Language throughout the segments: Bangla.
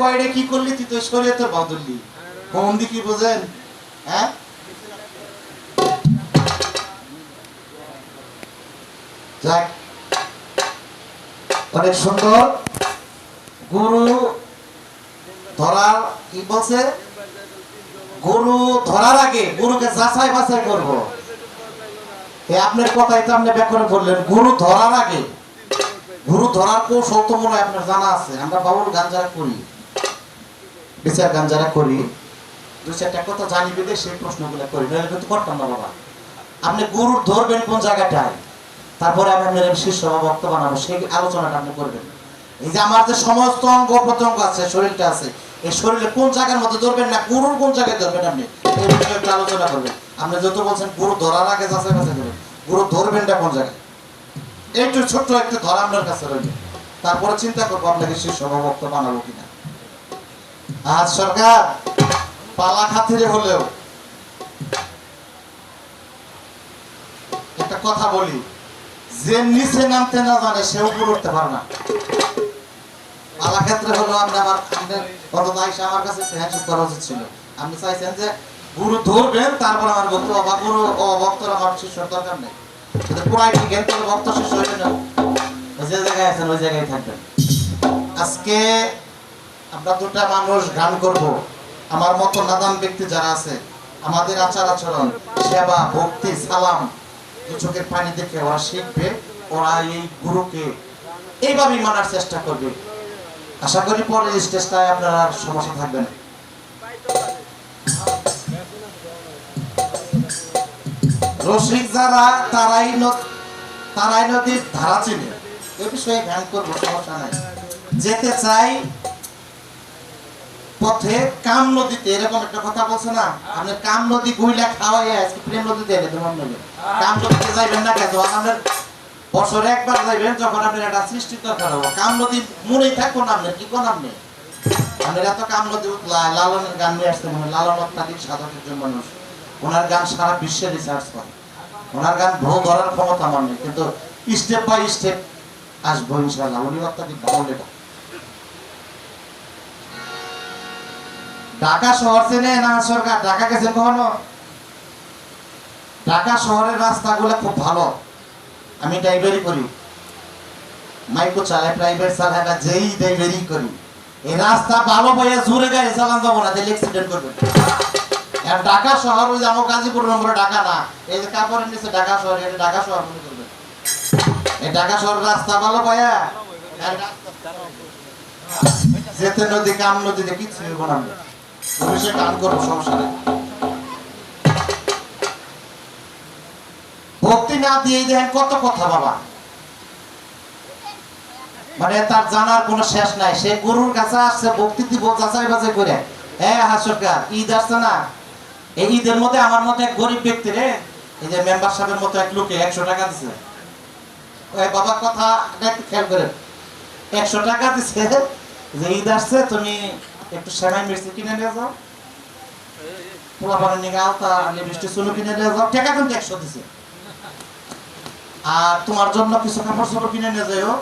কয়রে কি করলি? তুই তো শরীরে তোর বদললি বন্দি কি বোঝেন? হ্যাঁ? যাক। অনেক সুন্দর। গুরু ধরার কি বলছে? গরু ধরার আগে গরুকে যাচাই বাছাই করব। এই আপনার কথাই তো আপনি ব্যাকরণ বললেন গরু ধরার আগে, গরু ধরার কৌশল তো মনে হয় আপনার জানা আছে। আমরা বাবুর গান যারা করি। বিচার গান যারা করি চারটা কথা জানি বেদে সেই প্রশ্নগুলো করি নাহলে কিন্তু করতাম না বাবা। আপনি গরুর ধরবেন কোন জায়গাটায়? তারপরে আমি আপনার শীর্ষ বক্তব্য বানাবো, সেই আলোচনাটা আপনি করবেন। এই যে আমার যে সমস্ত অঙ্গ প্রত্যঙ্গ আছে, শরীরটা আছে, এই শরীরে কোন জায়গার মধ্যে ধরবেন না, গরুর কোন জায়গায় ধরবেন আপনি এই বিষয়ে একটু আলোচনা করবেন। আপনি যত বলছেন গরু ধরার আগে যাচাই বাছাই করবেন, গরু ধরবেনটা কোন জায়গায়? একটু ছোট্ট একটু ধরা আপনার কাছে রইল। তারপরে চিন্তা করব আপনাকে শীর্ষ বক্তব্য বানাবো কিনা। আজ সরকার পালা খাতিরে হলেও একটা কথা বলি, যে নিচে নামতে না জানে সে উপরে উঠতে পারে না। পালা ক্ষেত্রে আপনি আমার আমার কাছে হ্যান্ডশেক করা উচিত ছিল। আপনি চাইছেন যে গুরু ধরবেন, তারপর আমার বক্তব্য বা গুরু ও আমার শিষ্যর দরকার নেই। ভক্ত শিষ্য যে জায়গায় আছেন, ওই জায়গায় থাকবেন। আজকে আমরা দুটা মানুষ গান করব। আমার মতো নাদান ব্যক্তি যারা আছে, আমাদের আচার আচরণ, সেবা, ভক্তি, সালাম, দু চোখের পানি দেখে ওরা শিখবে, ওরা এই গুরুকে এইভাবেই মানার চেষ্টা করবে। আশা করি পরে স্টেজটায় আপনার সমস্যা থাকবে না। রসিক যারা, তারাই তারাই নদীর ধারা চিনে। এ বিষয়ে ধ্যান করব, সমস্যা নাই। যেতে চাই পথে কাম নদীতে, এরকম একটা কথা বলছে না? আপনি কাম নদী গুইলা খাওয়াই আজকে প্রেম নদীতে এনে তোমার নদী কাম নদীতে যাইবেন না কেন? আপনার বছরে একবার যাইবেন, যখন আপনার একটা সৃষ্টি দরকার হব। কাম নদী মনেই থাকব না আপনার, কি কোন আপনি আপনার এত কাম নদী লালনের গান নিয়ে আসতে মনে লালন অত্যাধিক সাধক একজন মানুষ। ওনার গান সারা বিশ্বে রিসার্চ করে। ওনার গান ভুল ধরার ক্ষমতা আমার নেই, কিন্তু স্টেপ বাই স্টেপ আসব ইনশাল্লাহ উনি অত্যাধিক ভালো লেখা ঢাকা শহর চেনে না সরকার? ঢাকা গেছেন কখনো? ঢাকা শহরের রাস্তাগুলো খুব ভালো। আমি ড্রাইভারি করি। মাইকো চালাই প্রাইভেট চালাই না, যেই ড্রাইভারি করি। এই রাস্তা ভালো বইয়া জোরে গাড়ি চালান যাব না, তাহলে অ্যাক্সিডেন্ট করবে। আর ঢাকা শহর ওই যে আমার গাজীপুর নম্বরে ঢাকা না, এই যে কাপড়ের নিচে ঢাকা শহর, এটা ঢাকা শহর মনে করবে এই ঢাকা শহর রাস্তা ভালো আর যেতে নদী, কাম নদীতে কিচ্ছু হইব না। সে গান সমস্যা নেই। ভক্তি না দিয়ে কত কথা বাবা। মানে তার জানার শেষ নাই। সে কাছে আসছে, ভক্তি দিব, যাচাই করে। হ্যাঁ হাসরকার, ঈদ আসছে না? এই ঈদের মধ্যে আমার মতো এক গরিব ব্যক্তি রে, এই যে মেম্বার সাহেবের মতো এক লোকে একশো টাকা দিছে। ওই বাবার কথা একটু খেয়াল করেন। একশো টাকা দিছে যে, ঈদ আসছে, তুমি একটু সেমাই মির্চি কিনে নিয়ে যাও। পোলা পানি নিয়ে আওতা লিপস্টিক চুলো কিনে নিয়ে যাও। টাকা কিন্তু একশো দিছে। আর তোমার জন্য কিছু কাপড় চোপড় কিনে নিয়ে যাও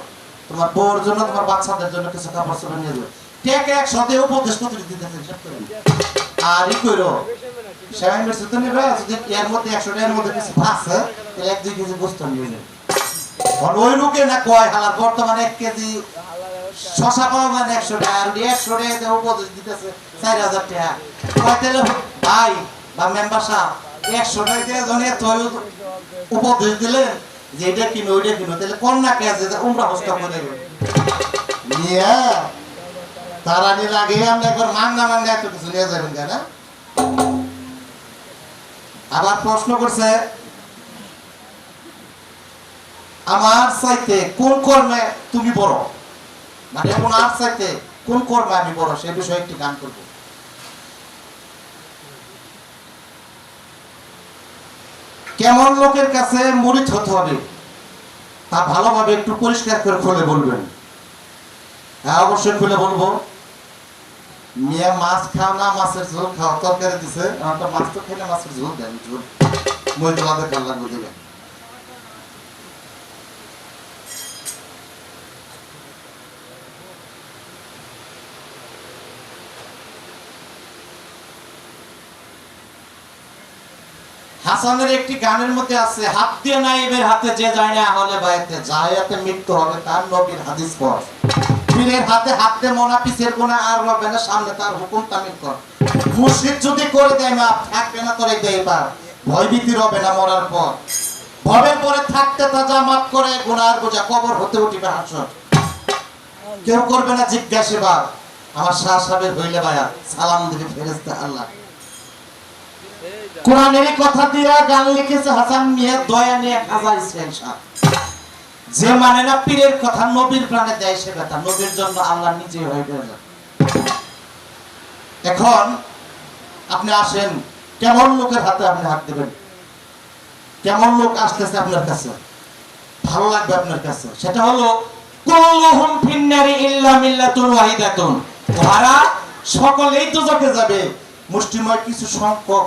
তোমার বউর জন্য, তোমার বাচ্চাদের জন্য কিছু কাপড় চোপড় নিয়ে যাও। উপদেশ আর ই করো মির্চি তো যদি এর মধ্যে একশো টাকার মধ্যে কিছু আছে এক দুই কেজি গোস্ত নিয়ে যাবে ওই লোকে না কয়, হালার বর্তমানে এক কেজি শশা পাওয়া মানে একশো টাকা, আর একশো টাকা দিতেছে, চার হাজার টাকা। ভাই বা মেম্বার সাহেব, একশো টাকা উপদেশ যে এটা ওইটা তাহলে কোন না কে আছে? উমরা হস্ত করে নিয়ে তারা নিয়ে আমরা একবার মাঙ্গা মাঙ্গা এত কিছু নিয়ে যাবেন কেন? আবার প্রশ্ন করছে, আমার চাইতে কোন কর্মে তুমি বড়? মানে ওনার চাইতে কোন কর্মে আমি বড় সে বিষয়ে একটি গান করব। কেমন লোকের কাছে মরিচ হতে হবে, তা ভালোভাবে একটু পরিষ্কার করে খুলে বলবেন। হ্যাঁ অবশ্যই খুলে বলব। মিয়া মাছ খাও না, মাছের ঝোল খাও, তরকারি দিছে। মাছ তো খেলে মাছের ঝোল দেন ঝোল। ভালো লাগবে, দেবেন। হাসানের একটি গানের মধ্যে আছে, হাত দিয়ে নাইবের হাতে যে যায় না হলে বাইতে জায়াতে মৃত্যু হবে তার নবীর হাদিস পর। পীরের হাতে হাত দিয়ে মনা পিছের কোনা আর হবে না, সামনে তার হুকুম তামিল কর। মুর্শিদ যদি করে দেয় মা থাকবে না তোরে দেয় এবার ভয়ভীতি হবে না মরার পর। ভবের পরে থাকতে তা যা মাফ করে গুনার বোঝা কবর হতে উঠিবে হাসর। কেউ করবে না জিজ্ঞাসা আমার শাহ সাহেব হইলে ভাইয়া সালাম দিবে ফেরেস্তা আল্লাহ। কোরআনের কথা দিয়া গান লিখেছে হাসান মিয়া, দয়া নিয়ে খাজা শাহ যে মানে না পীরের কথা, নবীর প্রাণে দেয় সে কথা। নবীর জন্য আল্লাহ নিজে হয়ে গেল এখন আপনি আসেন, কেমন লোকের হাতে আপনি হাত দেবেন? কেমন লোক আসতেছে আপনার কাছে? ভালো লাগবে আপনার কাছে? সেটা হলো, কুল্লুহুম ফিন্নারি ইল্লা মিল্লাতুন ওয়াহিদাতুন। ওরা সকলেই তো যাবে। মুষ্টিময় কিছু সংখ্যক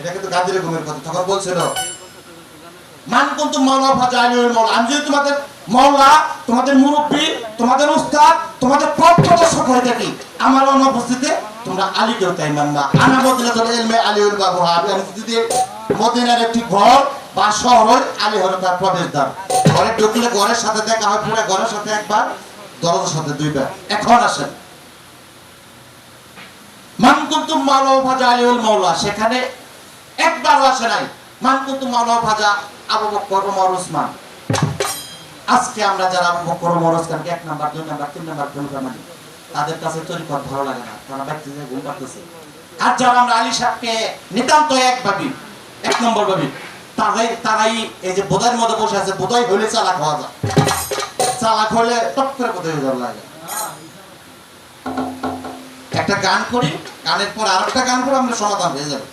এটা কিন্তু গাদিরে ঘুমের কথা। তখন বলছিল মাওলা মাওলা, আমি যদি তোমাদের মাওলা, তোমাদের মুরব্বী, তোমাদের উস্তাদ, তোমাদের পথপ্রদর্শক হয়ে থাকি, আমার অনুপস্থিতিতে তোমরা তাই মানবা আনা বদলে এলমে বাবু আমি যদি মদিনার একটি ঘর বা আলী তার ঘরে ঢুকলে ঘরের সাথে দেখা হয়, পুরো ঘরের সাথে একবার, দরজার সাথে দুইবার। এখন আসেন। মান কুন্তুম মাওলা আলিউল মাওলা, সেখানে একবারও আসে নাই। মান মাওলা ভাজা আবু বকর ওমর ওসমান। আজকে আমরা যারা আবু বকর ওমর ওসমানকে এক নাম্বার, দুই নাম্বার, তিন নাম্বার ভূমিকা মানি, তাদের কাছে তরিকত ভালো লাগে না। তারা ব্যক্তি ঘুম পাচ্ছে আর যারা আমরা আলী সাহেবকে নিতান্ত এক ভাবি, এক নম্বর ভাবি, তারাই তারাই এই যে বোধাইয়ের মধ্যে বসে আছে বোধাই হলে চালাক হওয়া যায়। চালাক হলে টপ করে হয়ে যাওয়া লাগে। একটা গান করি, গানের পর আর একটা গান করে আমরা সমাধান হয়ে যাবে।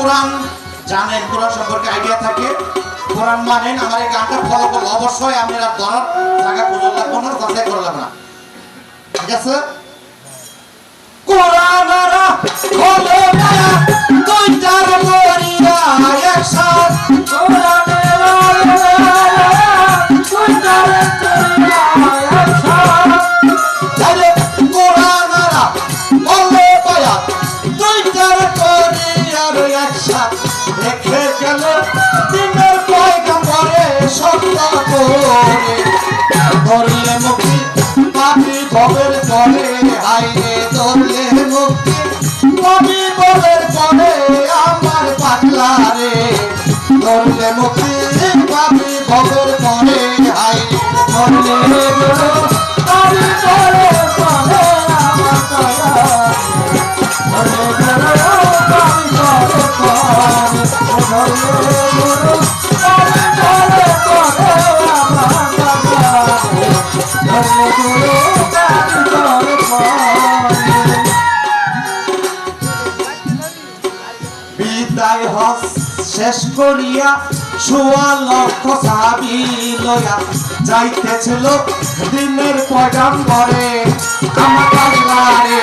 কোরআন জানেন, কোরআন সম্পর্কে আইডিয়া থাকে। কোরআন মানেন, আমার এই গানটা ফলো করল অবশ্যই আর ধরার জায়গা পর্যন্ত কোনো কথাই করলাম না। ঠিক আছে? ধরলে মুক্তি পাবি ভবের পরে হাইরে ধরলে মুক্তি। পাবি ভবের পরে আমার সোয়া লক্ষ সাহাবি লয়া যাইতেছিল দিনের পয়গাম্বরে, আমার পাগলারে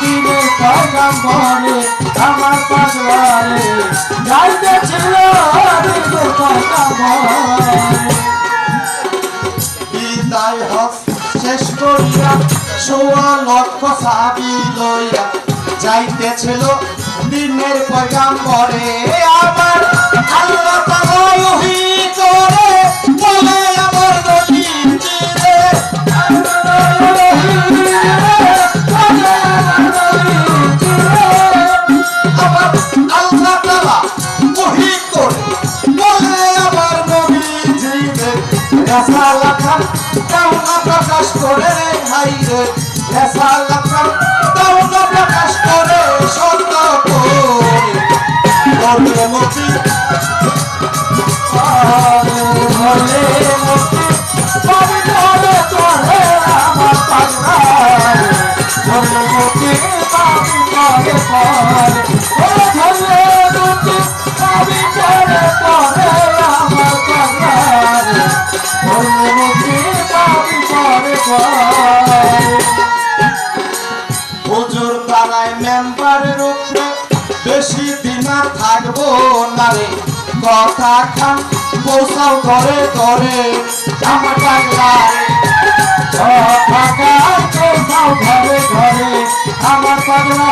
দিনের পয়গাম্বরে, আমার পাগলারে যাইতেছিল শেষ করিয়া সোয়া লক্ষ সাবি লইয়া যাইতেছিল দিনের পয়গাম্বরে আমার আল্লাহ তাআলা ওহী করে বলে আমার নবীর জিরে আমার আল্লাহ তাআলা ওহী করে হাই রে। রাসালা পৌঁছাও করে করে আমার পাগলা রে আমার পাগলা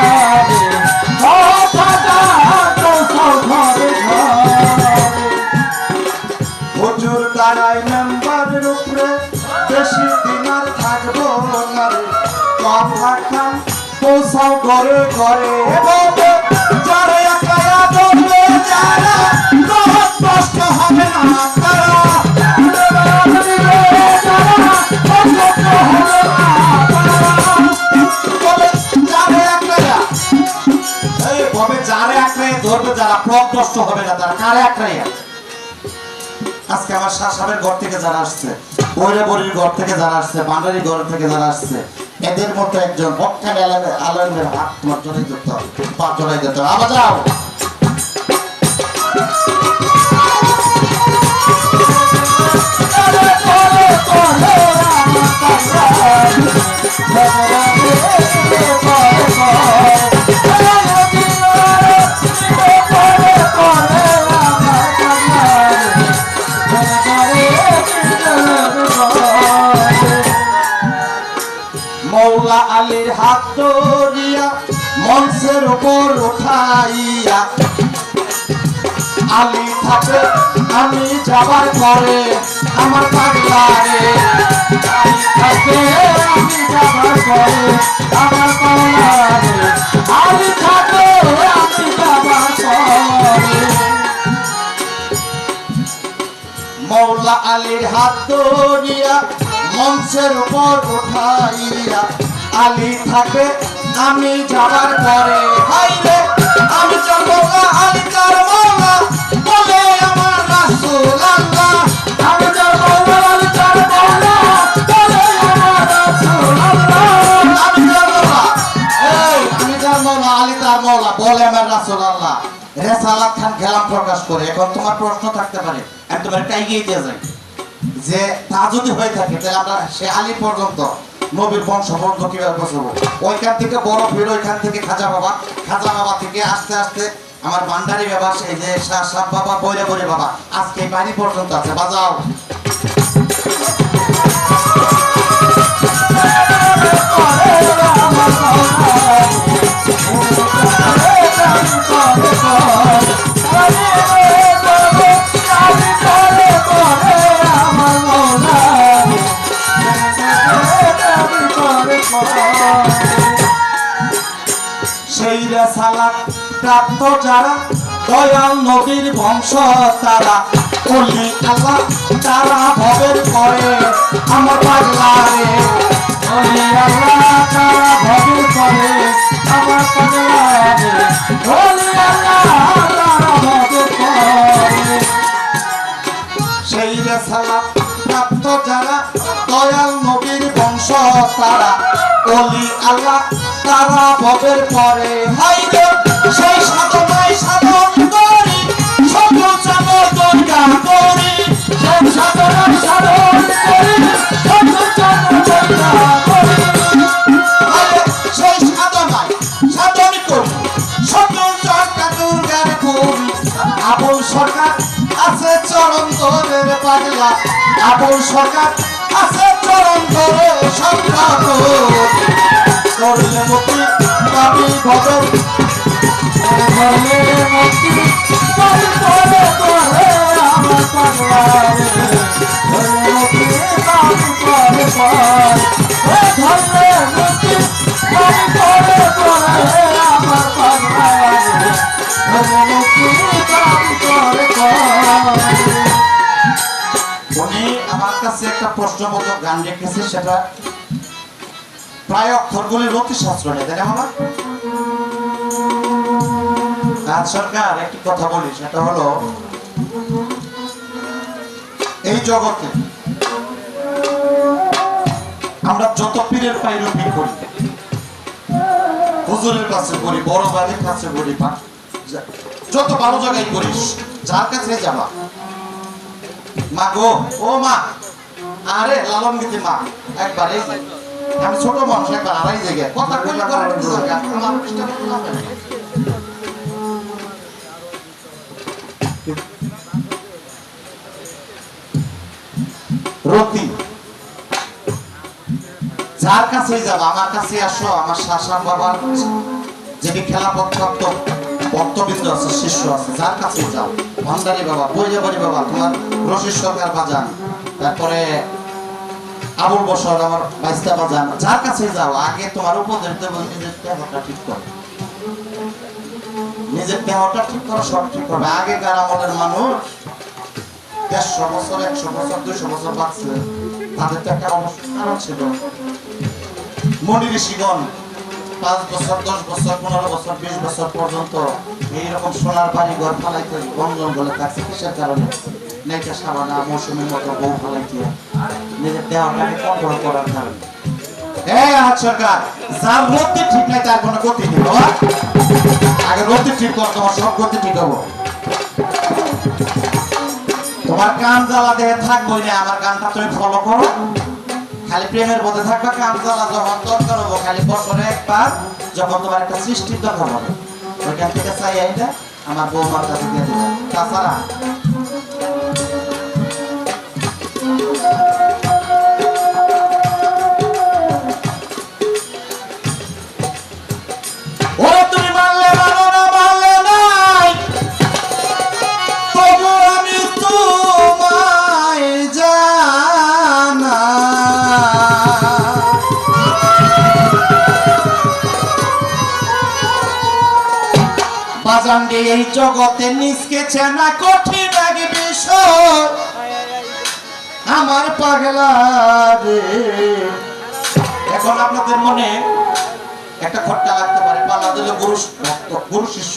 ঘরে ঘরে। হুজুর দাঁড়ায় মেম্বারের উপরে, বেশি দিন আর থাকব না কথা খান করে করে ঘর থেকে যারা আসছে বৈরে ঘর থেকে যারা আসছে বান্ডারি ঘর থেকে যারা আসছে, এদের মতো একজন হকানি আলমের হাত তোমার জড়াই হবে, পা জড়াই হবে। আবার যাও! মৌলা হাত ধরিয়া মঞ্চের উপর উঠাইয়া। আলী থাকে, আমি যাবার পরে আমার পাগলা রে থাকে, আমি যাবার পরে আমার পাওনা রে আমি থাকে, আমি যাবার পরে। মৌলা আলীর হাত ধরিয়া মঞ্চের উপর উঠাইয়া আলী থাকে, আমি যাবার পরে আমি বলে আমি প্রকাশ তোমার প্রশ্ন থাকতে পারে যে যদি হয়ে থাকে, তাহলে আমরা সে আলী পর্যন্ত নবীর বংশ বন্ধ কীভাবে বসাবো ওইখান থেকে বড় ভিড় ওইখান থেকে খাজা বাবা খাজা বাবা থেকে আস্তে আস্তে আমার ভান্ডারি বাবা সেই যে সাপ বাবা বইরে বলে বাবা আজকে বাড়ি পর্যন্ত আছে বাজাও সেই প্রাপ্ত যারা, দয়াল নবীর বংশ তারা। কলি আল্লাহ, তারা ভবের পরে আমার পাগলা রে সেই রেসালাত প্রাপ্ত যারা, দয়াল নবীর বংশ তারা। অলি আল্লাহ, তারা ভবের পরে। হাই রে সেই সাধনায় সাধন করি, সকল চাবর দরগা করি। সেই সাধনায় সাধন করি, সকল চর্চা দুর্গার করি। আবুল সরকার আছে চরণ তোরের পাগলা। আবুল সরকার আছে চরণ ধরে সন্ধ্যা করলে মুক্তি পাবি ভজন কাছে একটা প্রশ্নবোধক গান রেখেছে সেটা প্রায় অক্ষরগুলির অতি শাস্ত্র নেই তাই না আজ সরকার, একটি কথা বলি, সেটা হলো, এই জগতে আমরা যত পীরের পাইরুপি করি, হুজুরের কাছে করি, বড় বাড়ির কাছে করি যত ভালো জায়গায় করিস, যার কাছে যাবা। মা গো, ও মা, আরে লালন গীতি মা, একবার আমি ছোট মানুষ, একবার আড়াই জায়গায়, কথা কইলে করে দিতে আমার রতি যার কাছে যাব, আমার কাছে আসো, আমার শাসান বাবার যিনি খেলা পক্ষাপ্ত ভক্তবৃন্দ আছে, শিষ্য আছে, যার কাছে যাও। ভান্ডারি বাবা বৈজাবাড়ি বাবা, তোমার রশিদ সরকার বাজান, তারপরে আবুল বসর, আমার বাইস্তা বাজান, যার কাছে যাও, আগে তোমার উপদেশ দেবো, নিজের দেহটা ঠিক করো। নিজের দেহটা ঠিক করো, সব ঠিক করবে। আগেকার আমলের মানুষ দেড়শো বছর, একশো বছর দুইশো বছর বাঁচছে। তাদের তো একটা কারণ ছিল মনি ঋষিগণ, পাঁচ বছর, দশ বছর, পনেরো বছর, বিশ বছর পর্যন্ত এইরকম সোনার বাড়ি ঘর ফালাইতে বন জঙ্গলে থাকছে। কিসের কারণে? নেইটা সাবানা মৌসুমীর মতো বউ ফালাইতে। নিজের দেহটাকে কন্ট্রোল করার কারণে। এই আহাত সরকার, যার ঠিক নাই, তার কোনো গতি নেই আগে রতি ঠিক কর, তোমার সব গতি ঠিক হব। তোমার কান জ্বালা দেহে থাকব না, আমার গানটা তুমি ফলো করো। খালি প্রেমের বোধে থাকবে, কান জ্বালা যখন দরকার হব, খালি বছরে একবার যখন তোমার একটা সৃষ্টির দরকার হবে। ওইখান থেকে চাই আইটা আমার বৌমার কাছে দিয়ে দেবে। তাছাড়া জগতে নিজকে চেনা কঠিন আগে বিষয়। আমার পাগলা এখন আপনাদের মনে একটা খট্টা লাগতে পারে পাল্লা দিলে গুরু গুরু শিষ্য।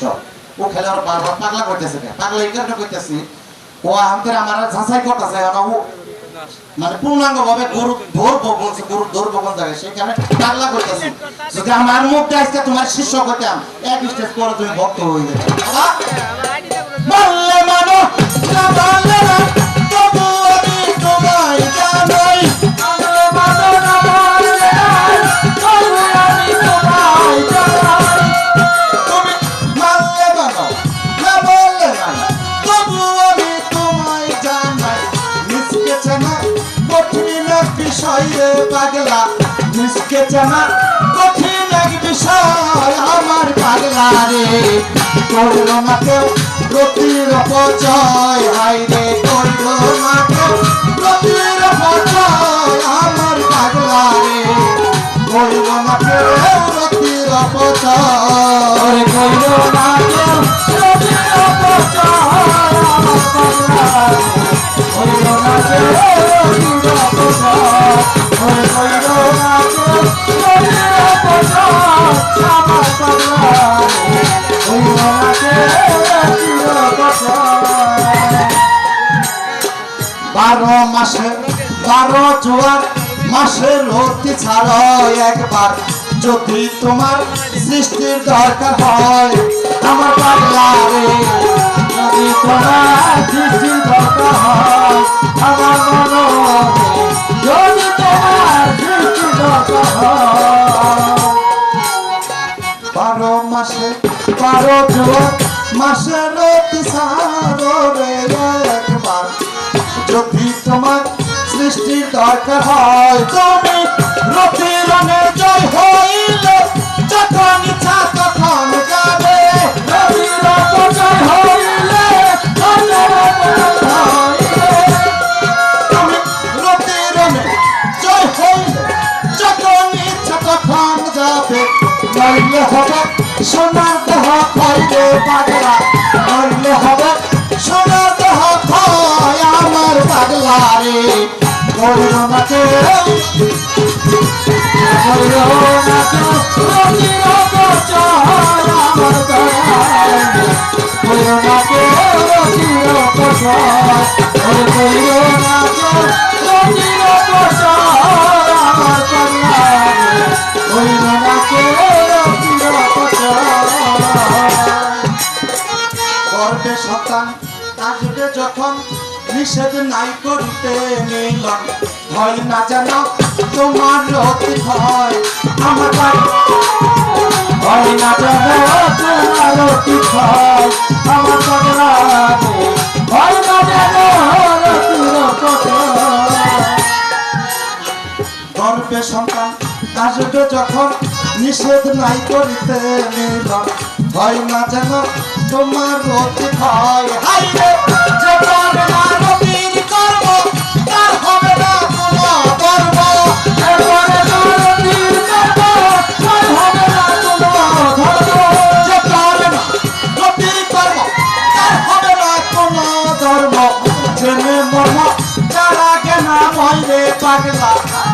ও খেলার বারবার পাগলা করতেছে? পাগলা এই কারণে করতেছি? ও আমাদের আমার ঝাঁসাই করতেছে মানে পূর্ণাঙ্গ ভাবে গরু ধরবো বলছে গরু ধরবো কোন জায়গায় সেখানে পাগলা করতেছি। যদি আমার মুখটা আজকে তোমার শিষ্য করতাম এক স্টেজ পরে তুমি ভক্ত হয়ে যেতে মিসকেছে না কঠিন এক বিষয় আমার পাগলা রে করল না কেউ প্রতির অপচয়। হাই রে করল না কেউ প্রতির অপচয় আমার পাগলা রে করল না কেউ প্রতির অপচয়। কইলো না ছাড়ো একবার। যদি তোমার সৃষ্টির দরকার হয়, আমার পাগলা রে। যদি তোমার দৃষ্টি দরকার হয়, আমার মনে যদি তোমার দৃষ্টি দরকার হয়। বারো মাসে, বারো জোয়ার মাসের হতে ছাড়ো রে একবার। যদি তোমার সৃষ্টির দরকার হয় তুমি রতি রঙে জয় হইলে, যখন ইচ্ছা তখন যাবে। হইলে ধনের অপচয় হইলে রতি রঙে জয় হইলে, যখন ইচ্ছা তখন যাবে। নইলে হবে সোনার দেহ খাইবে পাগলা। নইলে হবে সোনার দেহ খায় আমার পাগলা রে। করিল গর্বে সন্তান আসবে যখন নিষেধ নাই করিতে নিলাম ভয় না যেন তোমার অতি ভয় আমার বাড়ি হয়। না তোমার অতি ভয় আমার পাগলা হয়। না গর্বে সন্তান আসবে যখন নিষেধ নাই করিতে নিলাম ভয় না যেন তোমার অতি ভয় হাই রে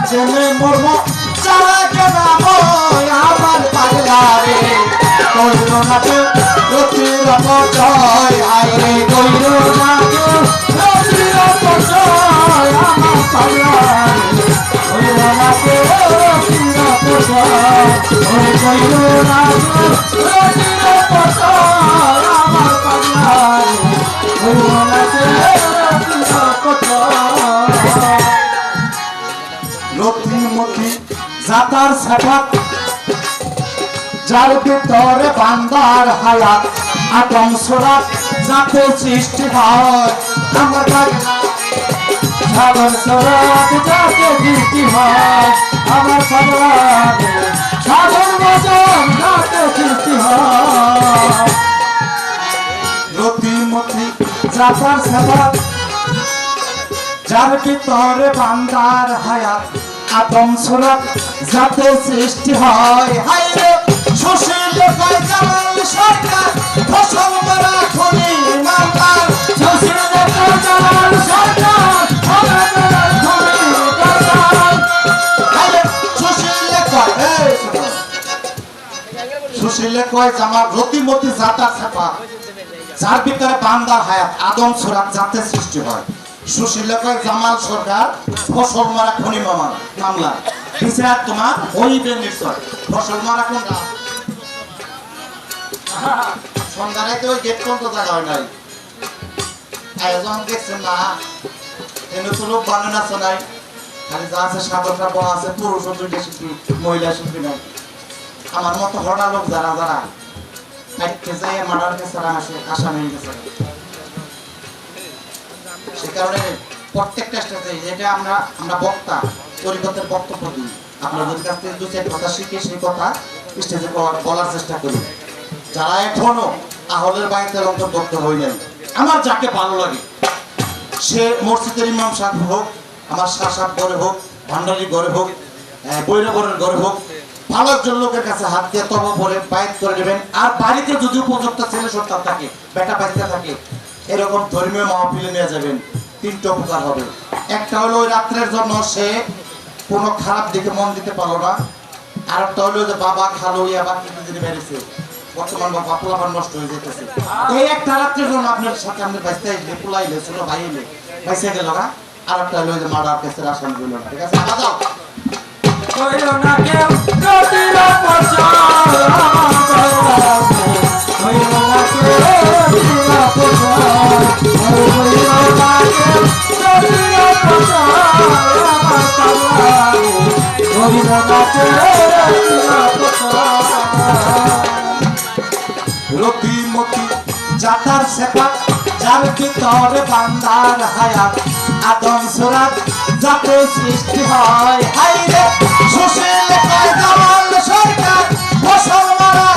জেনে মর্ম যারা কেনা ময় আমার পাগলা রে কইল না কেউ রতির অপচয় আয় রে কইল না কেউ রবির অপচয় আমার পাগলা রে হইল না কে রবির অপচয় কইল না কে জাতার সাফাত যার ভিতরে বান্দার হায়াত, আদম সোরাত যাতে সৃষ্টি হয়, আমার সাগর সরাত যাতে বৃষ্টি হয়, আমার রে সাগর বাজার যাতে বৃষ্টি হয়। রতিমতি জাতার সাফাত যার ভিতরে বান্দার হায়াত আদম সোরাত যাতে সৃষ্টি হয়। হায় রে সুশীল কয় জামাল সরকার, ফসল মারা খনি মামলার শশীর দেখো জালাল সরকার সুশীলে কয় কয় রতিমতি জাতার ছাপা। যার ভিতরে বান্দার হায়াত, আদম সুরাত যাতে সৃষ্টি হয়। সুশীলে কয় জামাল সরকার, ফসল মারা খনি মামা মামলা বিচার তোমার হইবে নিশ্চয় ফসল মারা কোনটা? সন্ধ্যায় তো গেট পর্যন্ত জায়গা হয় নাই। আয়োজন দেখছেন না। এনে তো লোক বানান আছে নাই। খালি যা আছে সাদরটা বড় আছে, পুরুষ দুইটা শিল্পী মহিলা শিল্পী নাই। আমার মতো হরা লোক যারা যারা, আইতে যাই মার্ডার কেসে আসে আসামি গেছে। সে কারণে প্রত্যেকটা স্টেজে যেটা আমরা আমরা বক্তা পরিবর্তের বক্তব্য দিই। আপনাদের কাছ থেকে দু চার কথা শিখে সেই কথা স্টেজে বলার চেষ্টা করি। যারা এখনও আহলের বাড়িতে অন্তর্ভুক্ত হয়ে যায় আমার যাকে ভালো লাগে, সে মসজিদের ইমাম সাহেব হোক, আমার শাহ সাহেব ঘরে হোক, ভান্ডারি ঘরে হোক বৈরগড়ের ঘরে হোক, ভালো একজন লোকের কাছে হাত দিয়ে তব বলে বাইক করে নেবেন। আর বাড়িতে যদি উপযুক্ত ছেলে সন্তান থাকে, বেটা বাচ্চা থাকে এরকম ধর্মীয় মাহফিলে নিয়ে যাবেন, তিনটা উপকার হবে। একটা হলো ওই রাত্রের জন্য সে কোনো খারাপ দিকে মন দিতে পারল না। আর একটা হলো যে বাবা খালো, ইয়া বা কি দিনে বেড়েছে। বর্তমান পোলাপান নষ্ট হয়ে যেতেছে। এই একটা রাত্রের জন্য আপনার সাথে আমাদের বাইসতে আইলে পোলাইলে, ছোট ভাই এলে বাইসে গেল না? আর একটা হলো যে মার্ডার কেসের ঠিক আছে? না কেউ না কে মতি, যাতার সেপা যার ভিতরে বান্দার হায়াত। আদম সুরাত যাতে সৃষ্টি হয়। হাই সুশীল সরকার, মুসলমানরা